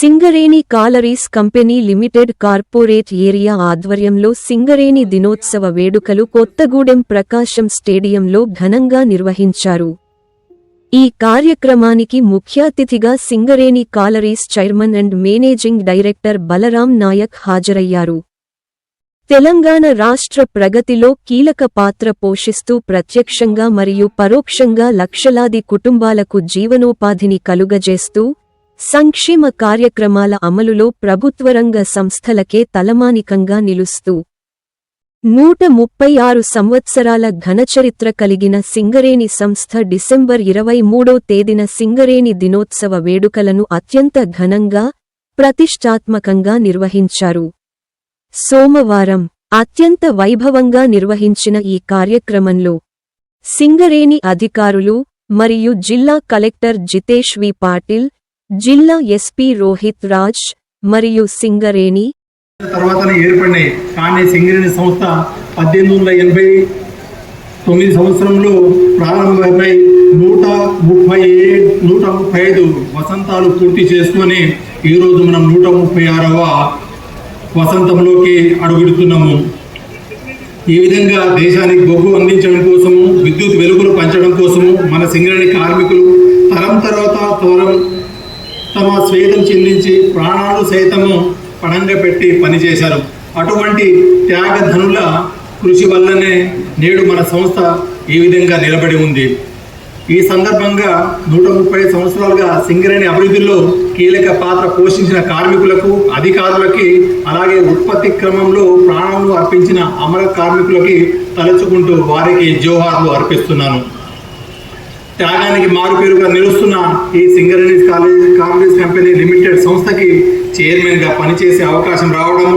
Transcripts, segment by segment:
Singareni collieries company limited corporate area ఆధ్వర్యంలో సింగరేణి దినోత్సవ వేడుకలు కొత్తగూడెం ప్రకాశం స్టేడియంలో ఘనంగా నిర్వహించారు. ఈ కార్యక్రమానికి ముఖ్యాతిథిగా Singareni collieries chairman and managing director Balaram Naik హాజరయ్యారు. తెలంగాణ రాష్ట్ర ప్రగతిలో కీలక పాత్ర పోషిస్తూ ప్రత్యక్షంగా మరియు పరోక్షంగా లక్షలాది కుటుంబాలకు జీవనోపాధిని కలుగజేస్తూ సంక్షేమ కార్యక్రమాల అమలులో ప్రభుత్వరంగ సంస్థలకే తలమానికంగా నిలుస్తూ నూట ముప్పై ఆరు సంవత్సరాల ఘనచరిత్ర కలిగిన సింగరేణి సంస్థ డిసెంబర్ ఇరవై మూడో తేదీన సింగరేణి దినోత్సవ వేడుకలను అత్యంత ఘనంగా ప్రతిష్టాత్మకంగా నిర్వహించారు. సోమవారం అత్యంత వైభవంగా నిర్వహించిన ఈ కార్యక్రమంలో సింగరేణి అధికారులు మరియు జిల్లా కలెక్టర్ జితేష్ వి పాటిల్ జిల్లా ఎస్పీ రోహిత్ రాజ్ మరియు సింగరేణి. తర్వాత ఏర్పడినాయి కానీ సింగరేణి సంస్థ పద్దెనిమిది వందల ఎనభై తొమ్మిది సంవత్సరంలో ప్రారంభమై నూట ముప్పై నూట ముప్పై ఐదు వసంతాలు పూర్తి చేసుకొని ఈరోజు మనం నూట ముప్పై ఆరవ వసంతంలోకి అడుగుడుతున్నాము. ఈ విధంగా దేశానికి బొగ్గు అందించడం కోసము విద్యుత్ వెలుగులు పంచడం కోసము మన సింగరేణి కార్మికులు తరం తర్వాత తరం తమ స్వేదం చెల్లించి ప్రాణాలు సైతము పణంగా పెట్టి పనిచేశారు. అటువంటి త్యాగధనుల కృషి వల్లనే నేడు మన సంస్థ ఈ విధంగా నిలబడి ఉంది. ఈ సందర్భంగా నూట ముప్పై సంవత్సరాలుగా సింగరేణి అభివృద్ధిలో కీలక పాత్ర పోషించిన కార్మికులకు అధికారులకి అలాగే ఉత్పత్తి క్రమంలో ప్రాణాలను అర్పించిన అమర కార్మికులకి తలుచుకుంటూ వారికి జోహార్లు అర్పిస్తున్నాను. త్యాగానికి మారుపేరుగా నిలుస్తున్న ఈ Singareni college congress company limited సంస్థకి చైర్మన్గా పనిచేసే అవకాశం రావడం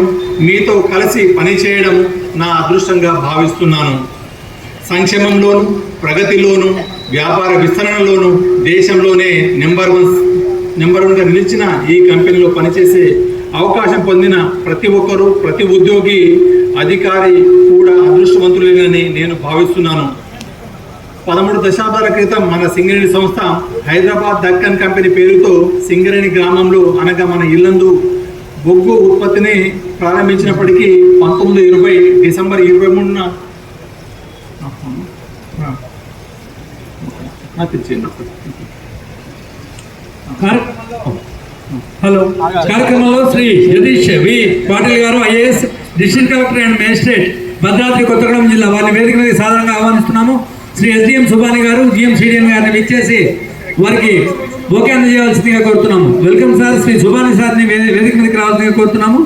మీతో కలిసి పనిచేయడం నా అదృష్టంగా భావిస్తున్నాను. సంక్షేమంలోను ప్రగతిలోను వ్యాపార విస్తరణలోను దేశంలోనే నెంబర్ వన్ నెంబర్ వన్గా నిలిచిన ఈ కంపెనీలో పనిచేసే అవకాశం పొందిన ప్రతి ఒక్కరూ ప్రతి ఉద్యోగి అధికారి కూడా అదృష్టవంతులేనని నేను భావిస్తున్నాను. పదమూడు దశాబ్దాల క్రితం మన సింగరేణి సంస్థ హైదరాబాద్ దక్కన్ కంపెనీ పేరుతో సింగరేణి గ్రామంలో అనగా మన ఇల్లందు బొగ్గు ఉత్పత్తిని ప్రారంభించినప్పటికీ పంతొమ్మిది ఇరవై డిసెంబర్ ఇరవై మూడున హలో. కార్యక్రమంలో శ్రీ జగదీష్ వి. పాటిల్ గారు IAS district collector and magistrate Bhadradri Kothagudem జిల్లా వారిని వేదిక మీద సాధారణంగా ఆహ్వానిస్తున్నాము. శ్రీ ఎస్డిఎం సుబాని గారు జిఎం సిడిఎం గారిని విచ్చేసి వారికి ఓకే అందజేయాల్సిందిగా కోరుతున్నాము. వెల్కమ్ సార్ శ్రీ సుబాని సార్ని వేదిక మీదకి రావాల్సిందిగా కోరుతున్నాము.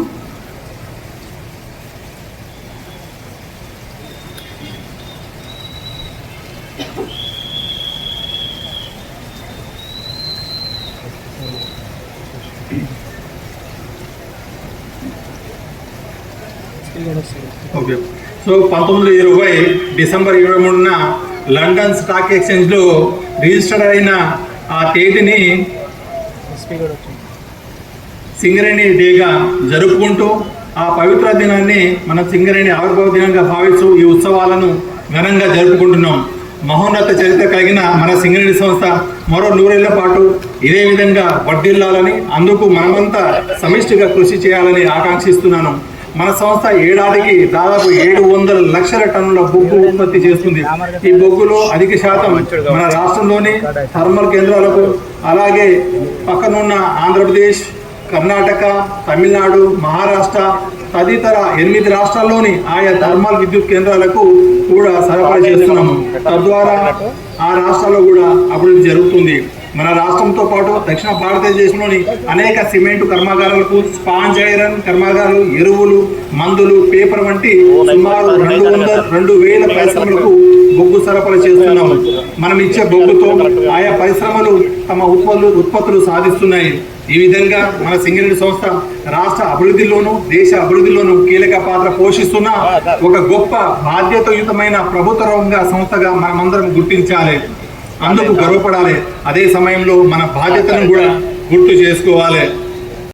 ఓకే సో పంతొమ్మిది ఇరవై డిసెంబర్ ఇరవై మూడున లండన్ స్టాక్ ఎక్స్చేంజ్లో రిజిస్టర్ అయిన ఆ తేదీని సింగరేణి డేగా జరుపుకుంటూ ఆ పవిత్ర దినాన్ని మన సింగరేణి ఆవిర్భావ దినంగా భావిస్తూ ఈ ఉత్సవాలను ఘనంగా జరుపుకుంటున్నాం. మహోన్నత చరిత్ర కలిగిన మన సింగరేణి సంస్థ మరో నూరేళ్ళ పాటు ఇదే విధంగా వడ్డిల్లాలని అందుకు మనమంతా సమిష్టిగా కృషి చేయాలని ఆకాంక్షిస్తున్నాను. మన సంస్థ ఏడాదికి దాదాపు ఏడు వందల లక్షల టన్నుల బొగ్గు ఉత్పత్తి చేస్తుంది. ఈ బొగ్గులో అధిక శాతం మన రాష్ట్రంలోని థర్మల్ కేంద్రాలకు అలాగే పక్కనున్న ఆంధ్రప్రదేశ్ కర్ణాటక తమిళనాడు మహారాష్ట్ర తదితర ఎనిమిది రాష్ట్రాల్లోని ఆయా థర్మల్ విద్యుత్ కేంద్రాలకు కూడా సరఫరా చేస్తున్నాము. తద్వారా ఆ రాష్ట్రాల్లో కూడా అభివృద్ధి జరుగుతుంది. మన రాష్ట్రంతో పాటు దక్షిణ భారతదేశంలోని అనేక సిమెంట్ కర్మాగారాలకు స్పాంజ్ ఐరన్ కర్మాగారాలు ఎరువులు మందులు పేపర్ వంటి సుమారు రెండు వందల రెండు వేల పరిశ్రమలకు బొగ్గు సరఫరా చేస్తున్నాము. మనం ఇచ్చే బొగ్గుతో ఆయా పరిశ్రమలు తమ ఉత్పత్తులు ఉత్పత్తులు సాధిస్తున్నాయి. ఈ విధంగా మన సింగరేణి సంస్థ రాష్ట్ర అభివృద్ధిలోను దేశ అభివృద్ధిలోను కీలక పాత్ర పోషిస్తున్న ఒక గొప్ప బాధ్యతయుతమైన ప్రభుత్వ రంగ సంస్థగా మనమందరం గుర్తించాలి. అందుకు గర్వపడాలి. అదే సమయంలో మన బాధ్యతను కూడా గుర్తు చేసుకోవాలి.